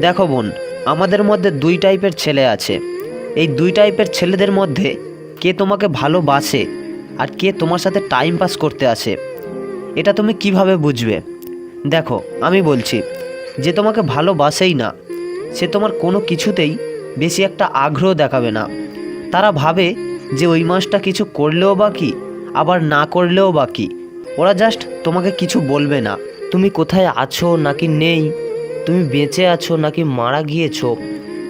দেখো বোন, আমাদের মধ্যে দুই টাইপের ছেলে আছে। এই দুই টাইপের ছেলেদের মধ্যে কে তোমাকে ভালোবাসে আর কে তোমার সাথে টাইম পাস করতে আসে, এটা তুমি কীভাবে বুঝবে? দেখো, আমি বলছি, যে তোমাকে ভালোবাসেই না, সে তোমার কোনো কিছুতেই বেশি একটা আগ্রহ দেখাবে না। তারা ভাবে যে ওই মাসটা কিছু করলেও বা কি আবার না করলেও বা কি ওরা জাস্ট তোমাকে কিছু বলবে না। তুমি কোথায় আছো নাকি নেই? তুমি বেঁচে আছো নাকি মারা গিয়েছো?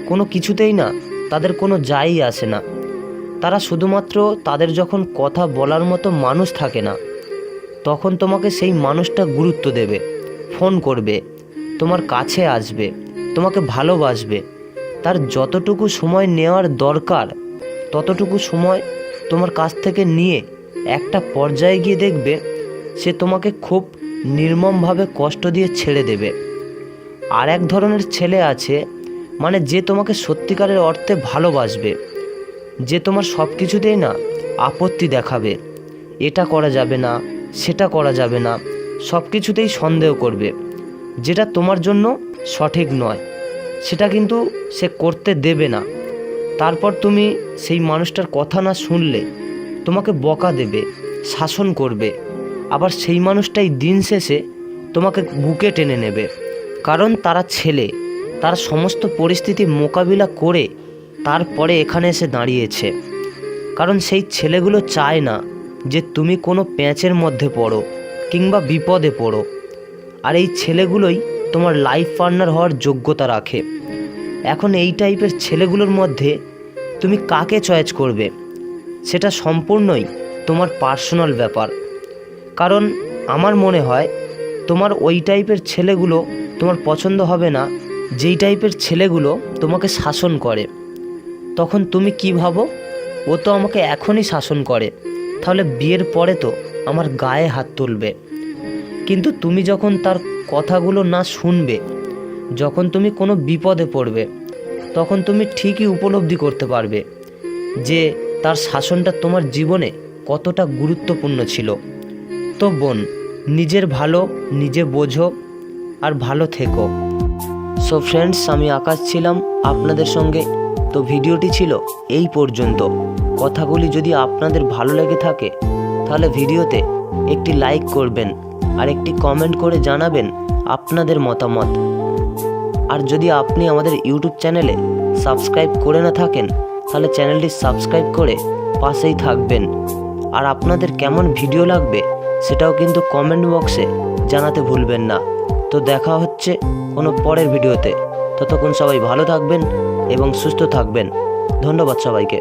কোনো কিছুতেই না, তাদের কোনো যাই আসে না। তারা শুধুমাত্র তাদের যখন কথা বলার মতো মানুষ থাকে না, তখন তোমাকে সেই মানুষটা গুরুত্ব দেবে, ফোন করবে, তোমার কাছে আসবে, তোমাকে ভালোবাসবে। তার যতটুকু সময় নেওয়ার দরকার, ততটুকু সময় তোমার কাছ থেকে নিয়ে একটা পর্যায়ে গিয়ে দেখবে, সে তোমাকে খুব নির্মমভাবে কষ্ট দিয়ে ছেড়ে দেবে। আর এক ধরনের ছেলে আছে মানে যে তোমাকে সত্যিকারের অর্থে ভালোবাসবে, যে তোমার সব কিছুতেই না আপত্তি দেখাবে। এটা করা যাবে না, সেটা করা যাবে না সব কিছুতেই সন্দেহ করবে। যেটা তোমার জন্য সঠিক নয়, সেটা কিন্তু সে করতে দেবে না। তারপর তুমি সেই মানুষটার কথা না শুনলে, তোমাকে বকা দেবে, শাসন করবে। আবার সেই মানুষটাই দিন শেষে তোমাকে বুকে টেনে নেবে। কারণ তারা ছেলে। তার সমস্ত পরিস্থিতি মোকাবিলা করে তারপরে এখানে এসে দাঁড়িয়েছে। কারণ সেই ছেলেগুলো চায় না যে তুমি কোনো প্যাঁচের মধ্যে পড়ো কিংবা বিপদে পড়ো। আর এই ছেলেগুলোই তোমার লাইফ পার্টনার হওয়ার যোগ্যতা রাখে। এখন এই টাইপের ছেলেগুলোর মধ্যে তুমি কাকে চয়েস করবে? সেটা সম্পূর্ণই তোমার পার্সোনাল ব্যাপার। কারণ আমার মনে হয় তোমার ওই টাইপের ছেলেগুলো তোমার পছন্দ হবে না, যেই টাইপের ছেলেগুলো তোমাকে শাসন করে, তখন তুমি কি ভাবো? ও তো আমাকে এখনই শাসন করে, তাহলে বিয়ের পরে তো আমার গায়ে হাত তুলবে। কিন্তু তুমি যখন তার কথাগুলো না শুনবে, যখন তুমি কোনো বিপদে পড়বে, তখন তুমি ঠিকই উপলব্ধি করতে পারবে যে তার শাসনটা তোমার জীবনে কতটা গুরুত্বপূর্ণ ছিল। তো বোন, নিজের ভালো, নিজে বোঝো আর ভালো থেকো। সো ফ্রেন্ডস আমি আকাশ ছিলাম, আপনাদের সঙ্গে। তো ভিডিওটি ছিল এই পর্যন্ত। কথাগুলি যদি আপনাদের ভালো লেগে থাকে, তাহলে ভিডিওতে একটি লাইক করবেন আর একটি কমেন্ট করে জানাবেন আপনাদের মতামত। আর যদি আপনি আমাদের ইউটিউব চ্যানেলে সাবস্ক্রাইব করে না থাকেন, তাহলে চ্যানেলটি সাবস্ক্রাইব করে পাশেই থাকবেন। আর আপনাদের কেমন ভিডিও লাগবে, সেটাও কিন্তু কমেন্ট বক্সে জানাতে ভুলবেন না। তো দেখা হচ্ছে কোনো পরের ভিডিওতে। ততক্ষণ সবাই ভালো থাকবেন এবং সুস্থ থাকবেন। ধন্যবাদ সবাইকে।